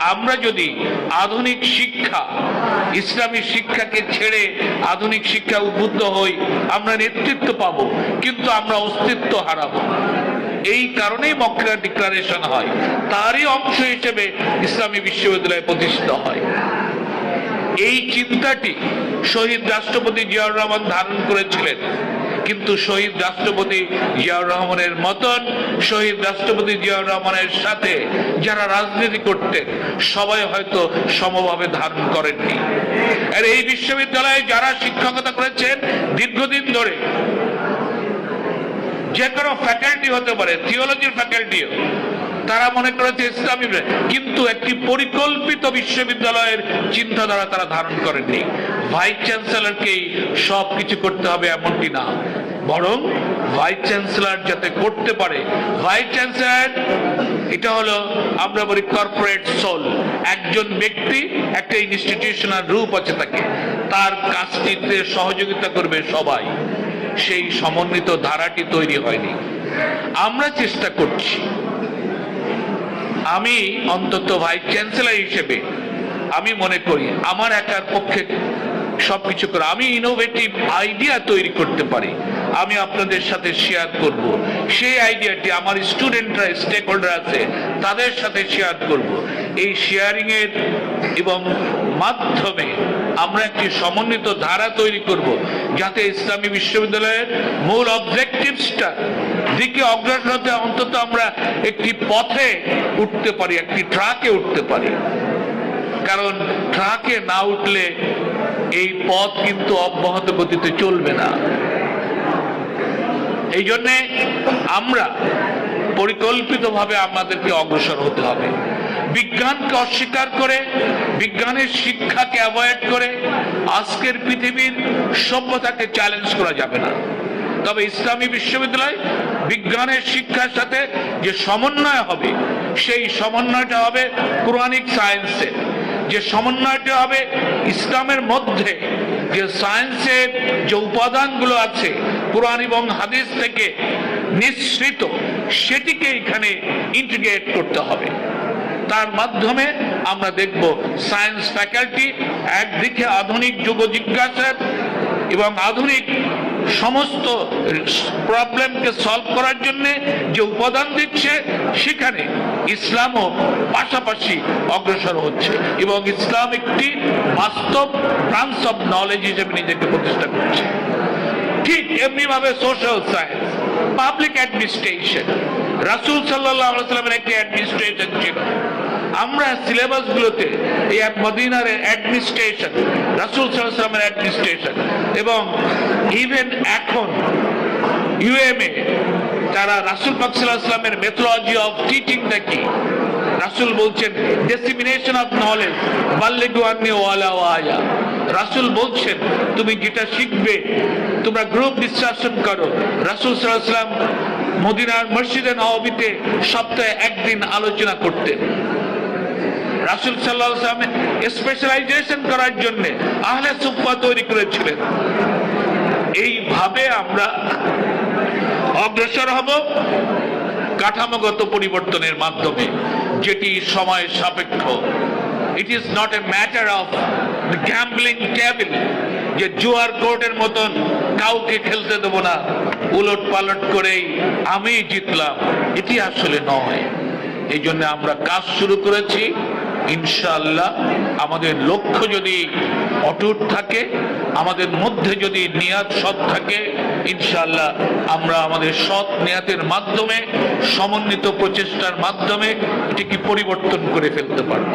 আমরা যদি আধুনিক শিক্ষা, ইসলামী শিক্ষাকে ছেড়ে আধুনিক শিক্ষা উদ্বুদ্ধ হই, আমরা নেতৃত্ব পাব, কিন্তু আমরা অস্তিত্ব হারাব। এই কারণেই মক্কা ডিক্লারেশন হয়। তারই অংশ হিসেবে ইসলামী বিশ্ববিদ্যালয় প্রতিষ্ঠিত হয়। এই চিন্তাটি শহীদ রাষ্ট্রপতি জিয়াউর রহমান ধারণ করেছিলেন। কিন্তু শহীদ রাষ্ট্রপতি জিয়াউর রহমানের মতন শহীদ রাষ্ট্রপতি জিয়াউর রহমানের সাথে যারা রাজনীতি করতেন, সবাই হয়তো সমভাবে ধারণ করেননি। আর এই বিশ্ববিদ্যালয়ে যারা শিক্ষকতা করেছেন, দীর্ঘদিন ধরে যে কোনো ফ্যাকাল্টি হতে পারে থিওলজির ফ্যাকাল্টিও তারা মনে করেছে ইসলামী কিন্তু একটি পরিকল্পিত বিশ্ববিদ্যালয়ের চিন্তাধারা তারা ধারণ করেননি। ভাইস চ্যান্সেলরকেই সব কিছু করতে হবে এমনটি না। বরং ভাইস চ্যান্সেলর যাতে করতে পারে, ভাইস চ্যান্সেলর, এটা হলো আমরা বলি কর্পোরেট সোল। একজন ব্যক্তি, একটা ইনস্টিটিউশনাল রূপ আছে তাকে। তার কাজটিতে সহযোগিতা করবে সবাই। সেই সমন্বিত ধারাটি তৈরি হয়নি। আমরা চেষ্টা করছি। আমি অন্তত ভাইস চ্যান্সেলর হিসেবে আমি মনে করি আমার একার পক্ষে সবকিছু করে আমি ইনোভেটিভ আইডিয়া তৈরি করতে পারি। আমি আপনাদের সাথে শেয়ার করব। সেই আইডিয়াটি আমার স্টুডেন্টরা স্টেক হোল্ডার আছে, তাদের সাথে শেয়ার করব। এই শেয়ারিং এর এবং মাধ্যমে আমরা একটি সমন্বিত ধারা তৈরি করব, যাতে ইসলামী বিশ্ববিদ্যালয়ের মূল অবজেক্টিভসটা দিকে অগ্রসর হতে অন্তত আমরা একটি পথে উঠতে পারি, একটি ট্রাকে উঠতে পারি। কারণ ট্রাকে না উঠলে এই পথ কিন্তু অব্যাহত গতিতে চলবে না। এই জন্যে আমরা পরিকল্পিতভাবে আমাদেরকে অগ্রসর হতে হবে। বিজ্ঞানকে অস্বীকার করে, বিজ্ঞানের শিক্ষাকে অ্যাভয়েড করে আজকের পৃথিবীর সভ্যতাকে চ্যালেঞ্জ করা যাবে না। তবে ইসলামী বিশ্ববিদ্যালয় বিজ্ঞানের শিক্ষার সাথে যে সমন্বয় হবে, সেই সমন্বয়টা হবে কোরআনিক সায়েন্সের যে সমন্বয়টা হবে ইসলামের মধ্যে, যে সায়েন্সের যে উপাদানগুলো আছে, কোরআন এবং হাদিস থেকে নিঃসৃত, সেটিকে এখানে ইন্টিগ্রেট করতে হবে। তার মাধ্যমে আমরা দেখব সায়েন্স ফ্যাকাল্টি, একদিকে আধুনিক যুগ জিজ্ঞাসার এবং আধুনিক সমস্ত প্রবলেমকে সলভ করার জন্য যে উপাদান দিচ্ছে, সেখানে ইসলামও পাশাপাশি অগ্রসর হচ্ছে এবং ইসলাম একটি বাস্তব ব্রাঞ্চ অফ নলেজ হিসেবে নিজেকে প্রতিষ্ঠা করছে। ঠিক এমনি ভাবে সোশ্যাল সায়েন্স পাবলিক অ্যাডমিনিস্ট্রেশন রাসুল সাল্লাহ সাল্লামের একটি অ্যাডমিনিস্ট্রেশন ছিল। আমরা সিলেবাস গুলোতে এই মদিনার অ্যাডমিনিস্ট্রেশন রাসুল সাল্লামের অ্যাডমিনিস্ট্রেশন এবং ইভেন এখন ইউএমএ তারা রাসুল পাকসাল্লামের মেথোলজি অফ টিচিং দেখি রাসুল বলছেন ডেসিমিনেশন অফ নলেজ বাল্লিগু আন্নি ওয়ালা ওয়ায়া রাসুল বলছেন, তুমি যেটা শিখবে, তোমরা গ্রুপ ডিসকাশন করো। রাসুল সাল্লাম মদিনার মসজিদে নবীতে সপ্তাহে একদিন আলোচনা করতেন। রাসুল সাল্লাহ স্পেশালাইজেশন করার জন্য আহলে সুফা তৈরি করেছিলেন। এইভাবে আমরা অগ্রসর হব কাঠামোগত পরিবর্তনের মাধ্যমে, যেটি সময় সাপেক্ষ। It is not a matter of gambling table যে জুয়ার কোর্টের মতন কাউকে খেলতে দেব না। উলট পালট করেই আমি জিতলাম। এটি আসলে নয়। এই জন্য আমরা কাজ শুরু করেছি। ইনশাআল্লাহ আমাদের লক্ষ্য যদি অটুট থাকে, আমাদের মধ্যে যদি নিয়াত সৎ থাকে, ইনশাআল্লাহ আমরা আমাদের সৎ নিয়াতের মাধ্যমে, সমন্বিত প্রচেষ্টার মাধ্যমে এটিকে পরিবর্তন করে ফেলতে পারব।